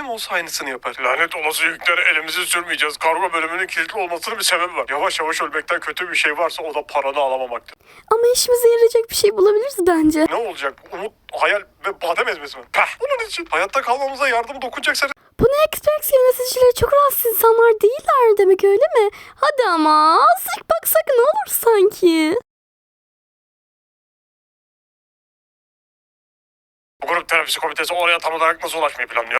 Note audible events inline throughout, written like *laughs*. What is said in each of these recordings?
kim olsa aynısını yapar. Lanet olası yükleri elimizi sürmeyeceğiz. Kargo bölümünün kilitli olmasının bir sebebi var. Yavaş yavaş ölmekten kötü bir şey varsa o da paranı alamamaktır. Ama işimize yarayacak bir şey bulabiliriz bence. Ne olacak? Umut, hayal ve badem ezmesi mi? Peh, bunun için. Hayatta kalmamıza yardım dokunacaksa Bu ne Express yöneticileri çok rahatsız insanlar değiller demek öyle mi? Hadi ama azıcık baksak ne olur sanki. bu grup terapisi komitesi oraya tam olarak nasıl ulaşmayı planlıyor?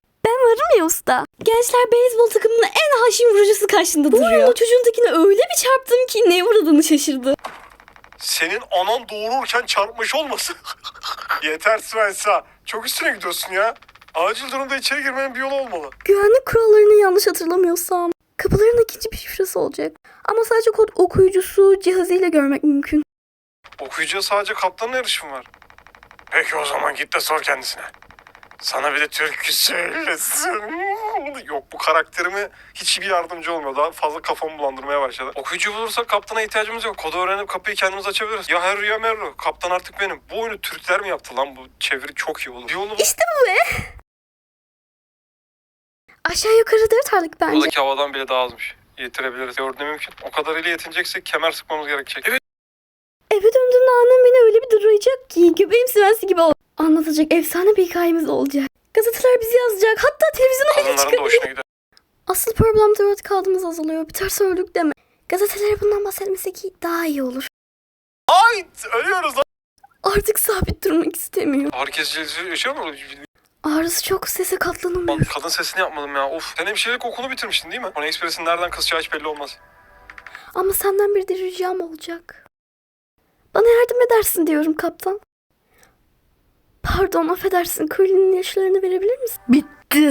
Varım ya usta. Gençler beyzbol takımının en haşin vurucusu karşında Bu duruyor. arada çocuğun tekine öyle bir çarptım ki ne uğradığını şaşırdı. Senin anan doğururken çarpmış olmasın? *laughs* Yeter Svensa. Çok üstüne gidiyorsun ya. Acil durumda içeri girmenin bir yolu olmalı. Güvenlik kurallarını yanlış hatırlamıyorsam. Kapıların ikinci bir şifresi olacak. Ama sadece kod okuyucusu cihazıyla görmek mümkün. Okuyucuya sadece kaptanın erişimi var. Peki o zaman git de sor kendisine. Sana bir de türkü söylesin. Yok bu karakterime hiçbir yardımcı olmuyor. Daha fazla kafamı bulandırmaya başladı. Okuyucu bulursak kaptana ihtiyacımız yok. Kodu öğrenip kapıyı kendimiz açabiliriz. Ya her ya merro. Kaptan artık benim. Bu oyunu Türkler mi yaptı lan? Bu çeviri çok iyi olur. Yolu. İşte bu be. Aşağı yukarı dört aylık bence. Buradaki havadan bile daha azmış. Yetirebiliriz. Gördüğüm mümkün. O kadarıyla yetineceksek kemer sıkmamız gerekecek. Evet. Eve döndüğümde annem beni öyle bir duracak ki göbeğim simensi gibi ol. Anlatacak efsane bir hikayemiz olacak. Gazeteler bizi yazacak. Hatta televizyona bile çıkabilir. Asıl problem tuvalet kağıdımız azalıyor. Biter öldük deme. Gazetelere bundan bahsetmesek daha iyi olur. Ay ölüyoruz lan. Artık sabit durmak istemiyor. Kesici yaşıyor mu? Ağrısı çok sese katlanamıyor. Lan kadın sesini yapmadım ya. Of. Sen hemşirelik okulu bitirmiştin değil mi? Onun Express'in nereden kısacağı hiç belli olmaz. Ama senden bir de ricam olacak. Bana yardım edersin diyorum kaptan. Pardon affedersin. Curly'nin yaşlarını verebilir misin? Bitti.